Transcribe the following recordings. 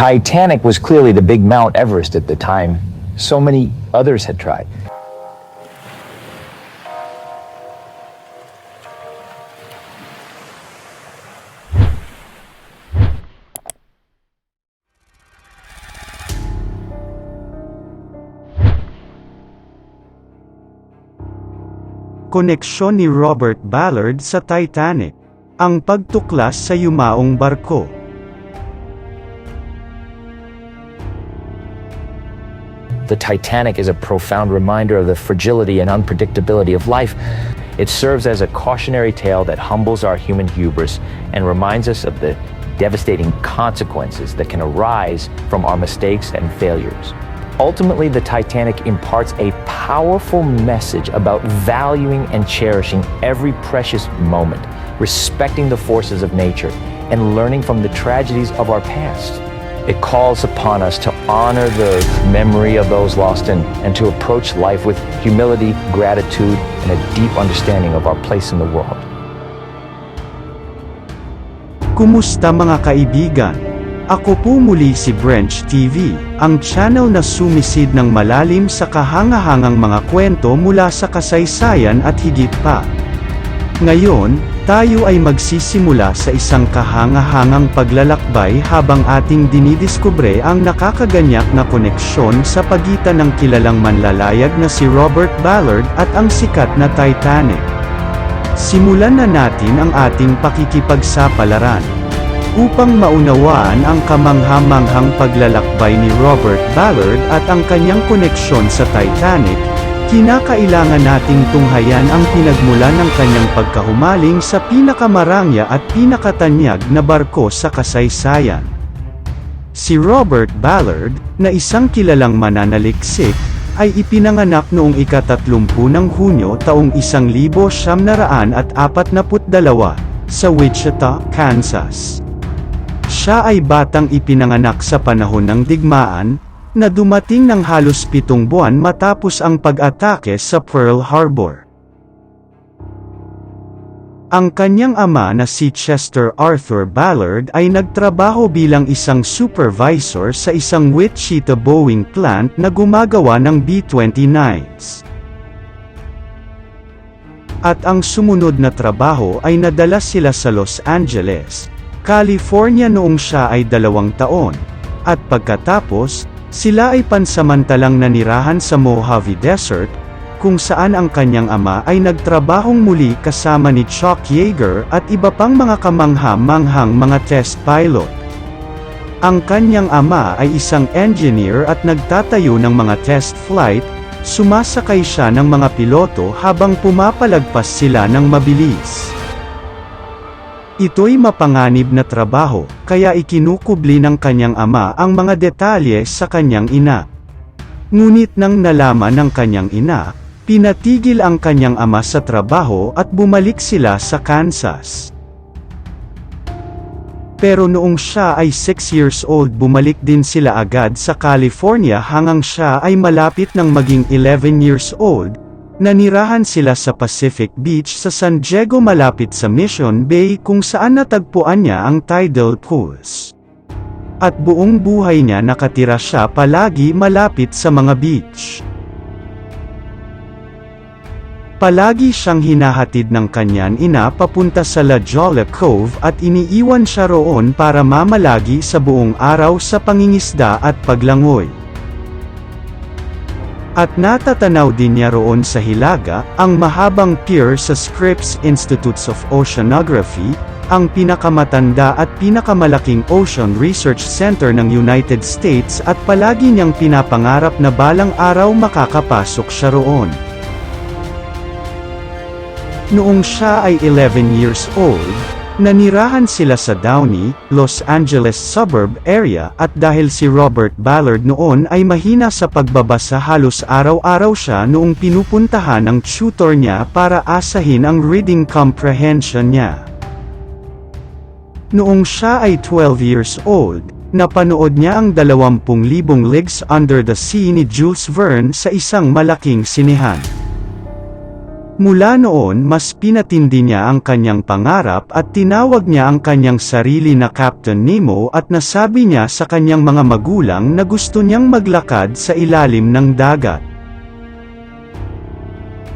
Titanic was clearly the big Mount Everest at the time. So many others had tried. Koneksyon ni Robert Ballard sa Titanic. Ang pagtuklas sa yumaong barko. The Titanic is a profound reminder of the fragility and unpredictability of life. It serves as a cautionary tale that humbles our human hubris and reminds us of the devastating consequences that can arise from our mistakes and failures. Ultimately, the Titanic imparts a powerful message about valuing and cherishing every precious moment, respecting the forces of nature, and learning from the tragedies of our past. It calls upon us to honor the memory of those lost and, and to approach life with humility, gratitude, and a deep understanding of our place in the world. Kumusta mga kaibigan? Ako po muli si Branch TV, ang channel na sumisid ng malalim sa kahangahangang mga kwento mula sa kasaysayan at higit pa. Ngayon, tayo ay magsisimula sa isang kahangahangang paglalakbay habang ating dinidiskubre ang nakakaganyak na koneksyon sa pagitan ng kilalang manlalayag na si Robert Ballard at ang sikat na Titanic. Simulan na natin ang ating pakikipagsapalaran. Upang maunawaan ang kamangha-manghang paglalakbay ni Robert Ballard at ang kanyang koneksyon sa Titanic, kinakailangan nating tunghayan ang pinagmulan ng kanyang pagkahumaling sa pinakamarangya at pinakatanyag na barko sa kasaysayan. Si Robert Ballard, na isang kilalang mananaliksik, ay ipinanganak noong ikatatlumpу ng Hunyo taong 1942 sa Wichita, Kansas. Siya ay batang ipinanganak sa panahon ng digmaan, na dumating ng halos pitong buwan matapos ang pag-atake sa Pearl Harbor. Ang kanyang ama na si Chester Arthur Ballard ay nagtrabaho bilang isang supervisor sa isang Wichita Boeing plant na gumagawa ng B-29s. At ang sumunod na trabaho ay nadala sila sa Los Angeles, California noong siya ay dalawang taon, at pagkatapos, sila ay pansamantalang nanirahan sa Mojave Desert, kung saan ang kanyang ama ay nagtrabahong muli kasama ni Chuck Yeager at iba pang mga kamangha-manghang mga test pilot. Ang kanyang ama ay isang engineer at nagtatayo ng mga test flight, sumasakay siya ng mga piloto habang pumapalagpas sila ng mabilis. Ito'y mapanganib na trabaho, kaya ikinukubli ng kanyang ama ang mga detalye sa kanyang ina. Ngunit nang nalaman ng kanyang ina, pinatigil ang kanyang ama sa trabaho at bumalik sila sa Kansas. Pero noong siya ay 6 years old bumalik din sila agad sa California hanggang siya ay malapit ng maging 11 years old, Nanirahan sila sa Pacific Beach sa San Diego malapit sa Mission Bay kung saan natagpuan niya ang tidal pools. At buong buhay niya nakatira siya palagi malapit sa mga beach. Palagi siyang hinahatid ng kanyan ina papunta sa La Jolla Cove at iniiwan siya roon para mamalagi sa buong araw sa pangingisda at paglangoy. At natatanaw din niya roon sa Hilaga, ang mahabang pier sa Scripps Institutes of Oceanography, ang pinakamatanda at pinakamalaking ocean research center ng United States at palagi niyang pinapangarap na balang araw makakapasok siya roon. Noong siya ay 11 years old, nanirahan sila sa Downey, Los Angeles suburb area at dahil si Robert Ballard noon ay mahina sa pagbabasa halos araw-araw siya noong pinupuntahan ng tutor niya para asahin ang reading comprehension niya. Noong siya ay 12 years old, napanood niya ang 20,000 Leagues Under the Sea ni Jules Verne sa isang malaking sinihan. Mula noon mas pinatindi niya ang kanyang pangarap at tinawag niya ang kanyang sarili na Captain Nemo at nasabi niya sa kanyang mga magulang na gusto niyang maglakad sa ilalim ng dagat.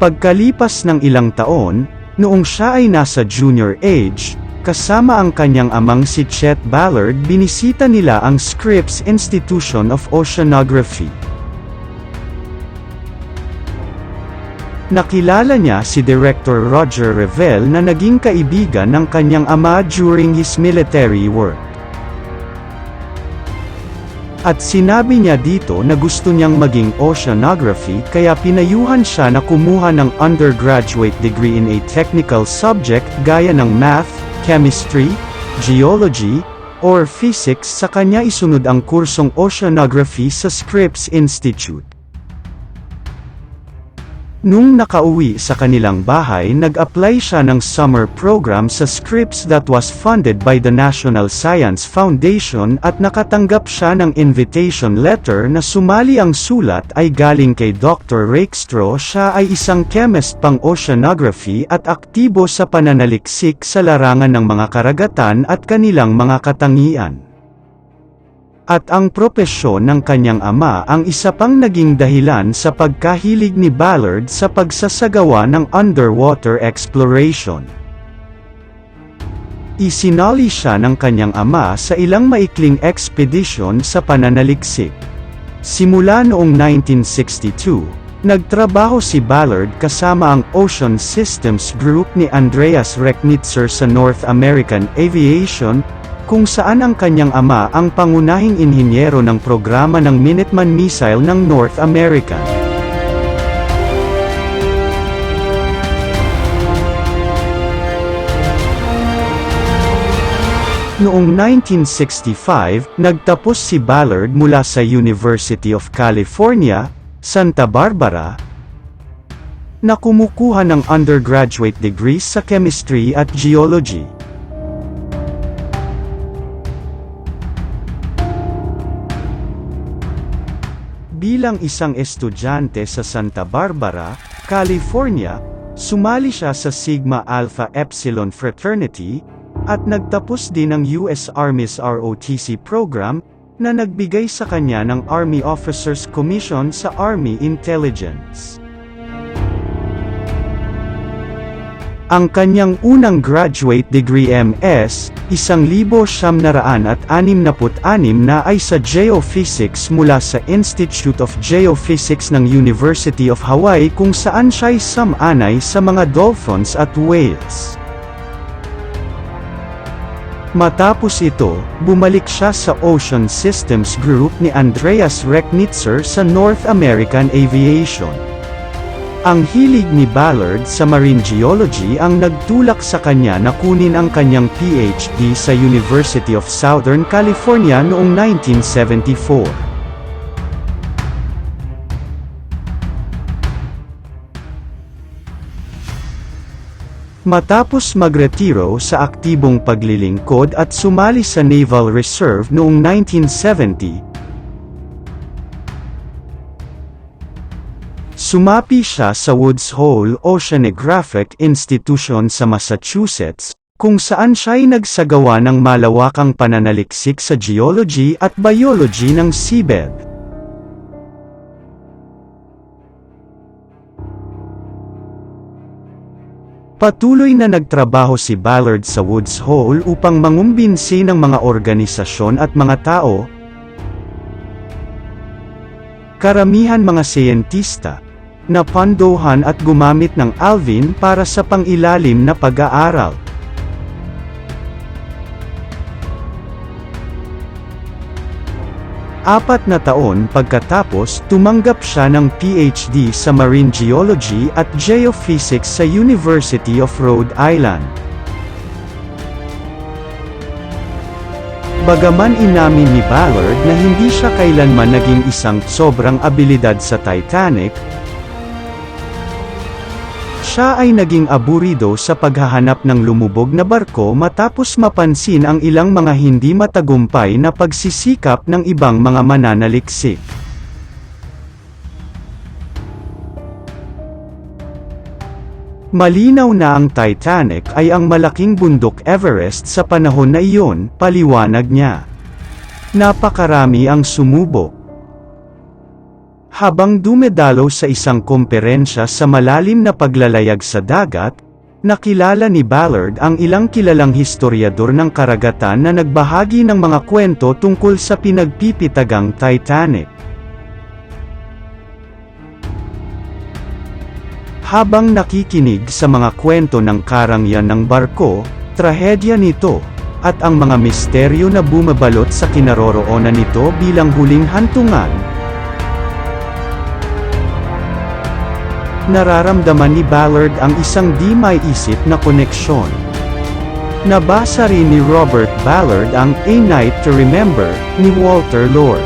Pagkalipas ng ilang taon, noong siya ay nasa junior age, kasama ang kanyang amang si Chet Ballard binisita nila ang Scripps Institution of Oceanography. Nakilala niya si Director Roger Revelle na naging kaibigan ng kanyang ama during his military work. At sinabi niya dito na gusto niyang maging oceanography kaya pinayuhan siya na kumuha ng undergraduate degree in a technical subject gaya ng math, chemistry, geology, or physics sa kanya isunod ang kursong oceanography sa Scripps Institute. Nung nakauwi sa kanilang bahay nag-apply siya ng summer program sa Scripps that was funded by the National Science Foundation at nakatanggap siya ng invitation letter na sumali ang sulat ay galing kay Dr. Rakestraw siya ay isang chemist pang oceanography at aktibo sa pananaliksik sa larangan ng mga karagatan at kanilang mga katangian. At ang propesyon ng kanyang ama ang isa pang naging dahilan sa pagkahilig ni Ballard sa pagsasagawa ng underwater exploration. Isinali siya ng kanyang ama sa ilang maikling expedition sa pananaliksik. Simula noong 1962, nagtrabaho si Ballard kasama ang Ocean Systems Group ni Andreas Recknitzer sa North American Aviation, kung saan ang kanyang ama ang pangunahing inhinyero ng programa ng Minuteman missile ng North America. Noong 1965, nagtapos si Ballard mula sa University of California, Santa Barbara, na kumukuha ng undergraduate degrees sa chemistry at geology. Bilang isang estudyante sa Santa Barbara, California, sumali siya sa Sigma Alpha Epsilon Fraternity, at nagtapos din ng US Army's ROTC program, na nagbigay sa kanya ng Army Officers Commission sa Army Intelligence. Ang kanyang unang graduate degree MS, 1,966 na ay sa Geophysics mula sa Institute of Geophysics ng University of Hawaii kung saan siya'y samanay sa mga dolphins at whales. Matapos ito, bumalik siya sa Ocean Systems Group ni Andreas Recknitzer sa North American Aviation. Ang hilig ni Ballard sa marine geology ang nagtulak sa kanya na kunin ang kanyang PhD sa University of Southern California noong 1974. Matapos magretiro sa aktibong paglilingkod at sumali sa Naval Reserve noong 1970, Sumapi siya sa Woods Hole Oceanographic Institution sa Massachusetts, kung saan siya'y nagsagawa ng malawakang pananaliksik sa geology at biology ng seabed. Patuloy na nagtrabaho si Ballard sa Woods Hole upang mangumbinsi ng mga organisasyon at mga tao, karamihan mga siyentista, na pandohan at gumamit ng Alvin para sa pangilalim na pag-aaral. Apat na taon pagkatapos, tumanggap siya ng PhD sa Marine Geology at Geophysics sa University of Rhode Island. Bagaman inamin ni Ballard na hindi siya kailanman naging isang sobrang abilidad sa Titanic, siya ay naging aburido sa paghahanap ng lumubog na barko matapos mapansin ang ilang mga hindi matagumpay na pagsisikap ng ibang mga mananaliksik. Malinaw na ang Titanic ay ang malaking bundok Everest sa panahon na iyon, paliwanag niya. Napakarami ang sumubok. Habang dumedalo sa isang komperensya sa malalim na paglalayag sa dagat, nakilala ni Ballard ang ilang kilalang historiador ng karagatan na nagbahagi ng mga kwento tungkol sa pinagpipitagang Titanic. Habang nakikinig sa mga kwento ng karangyan ng barko, trahedya nito, at ang mga misteryo na bumabalot sa kinaroroonan nito bilang huling hantungan, nararamdaman ni Ballard ang isang di maiisip na koneksyon. Nabasa rin ni Robert Ballard ang A Night to Remember ni Walter Lord.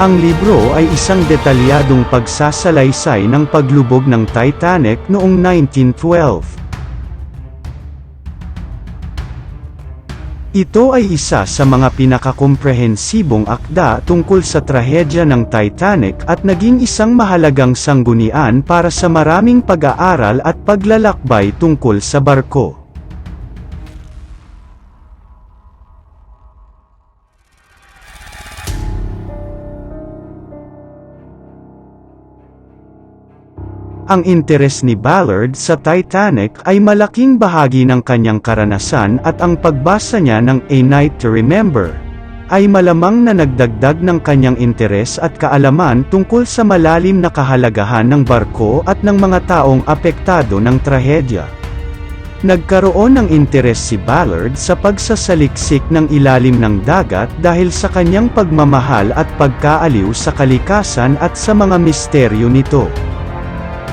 Ang libro ay isang detalyadong pagsasalaysay ng paglubog ng Titanic noong 1912. Ito ay isa sa mga pinakakomprehensibong akda tungkol sa trahedya ng Titanic at naging isang mahalagang sanggunian para sa maraming pag-aaral at paglalakbay tungkol sa barko. Ang interes ni Ballard sa Titanic ay malaking bahagi ng kanyang karanasan at ang pagbasa niya ng A Night to Remember ay malamang na nagdagdag ng kanyang interes at kaalaman tungkol sa malalim na kahalagahan ng barko at ng mga taong apektado ng trahedya. Nagkaroon ng interes si Ballard sa pagsasaliksik ng ilalim ng dagat dahil sa kanyang pagmamahal at pagkaaliw sa kalikasan at sa mga misteryo nito.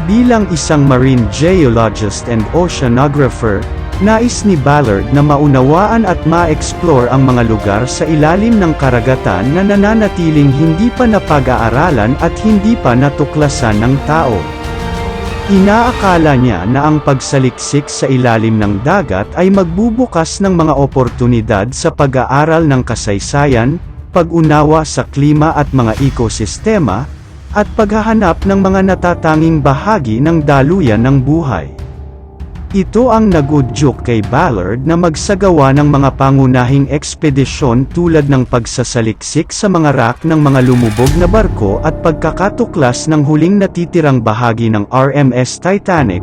Bilang isang marine geologist and oceanographer, nais ni Ballard na maunawaan at ma-explore ang mga lugar sa ilalim ng karagatan na nananatiling hindi pa napag-aaralan at hindi pa natuklasan ng tao. Inaakala niya na ang pagsaliksik sa ilalim ng dagat ay magbubukas ng mga oportunidad sa pag-aaral ng kasaysayan, pag-unawa sa klima at mga ekosistema, at paghahanap ng mga natatanging bahagi ng daluyan ng buhay. Ito ang nagudyok kay Ballard na magsagawa ng mga pangunahing ekspedisyon tulad ng pagsasaliksik sa mga rack ng mga lumubog na barko at pagkakatuklas ng huling natitirang bahagi ng RMS Titanic,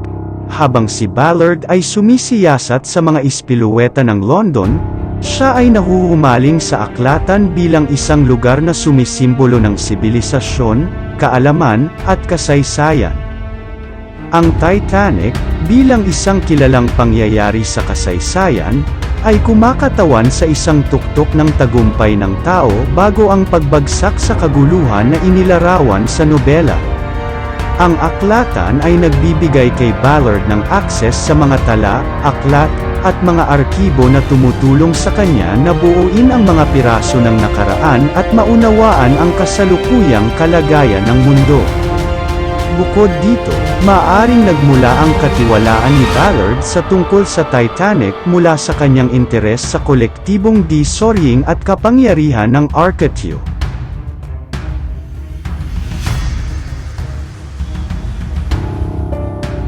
habang si Ballard ay sumisiyasat sa mga ispiluweta ng London, siya ay nahuhumaling sa aklatan bilang isang lugar na sumisimbolo ng sibilisasyon, kaalaman, at kasaysayan. Ang Titanic, bilang isang kilalang pangyayari sa kasaysayan, ay kumakatawan sa isang tuktok ng tagumpay ng tao bago ang pagbagsak sa kaguluhan na inilarawan sa nobela. Ang aklatan ay nagbibigay kay Ballard ng akses sa mga tala, aklat, at mga arkibo na tumutulong sa kanya na buuin ang mga piraso ng nakaraan at maunawaan ang kasalukuyang kalagayan ng mundo. Bukod dito, maaring nagmula ang katiwalaan ni Ballard sa tungkol sa Titanic mula sa kanyang interes sa kolektibong disoriing at kapangyarihan ng Arcatue.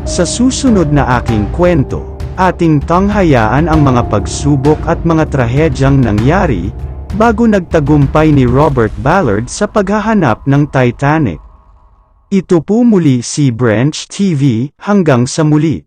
Sa susunod na aking kwento, ating tanghayaan ang mga pagsubok at mga trahedyang nangyari, bago nagtagumpay ni Robert Ballard sa paghahanap ng Titanic. Ito po muli si Branch TV, hanggang sa muli.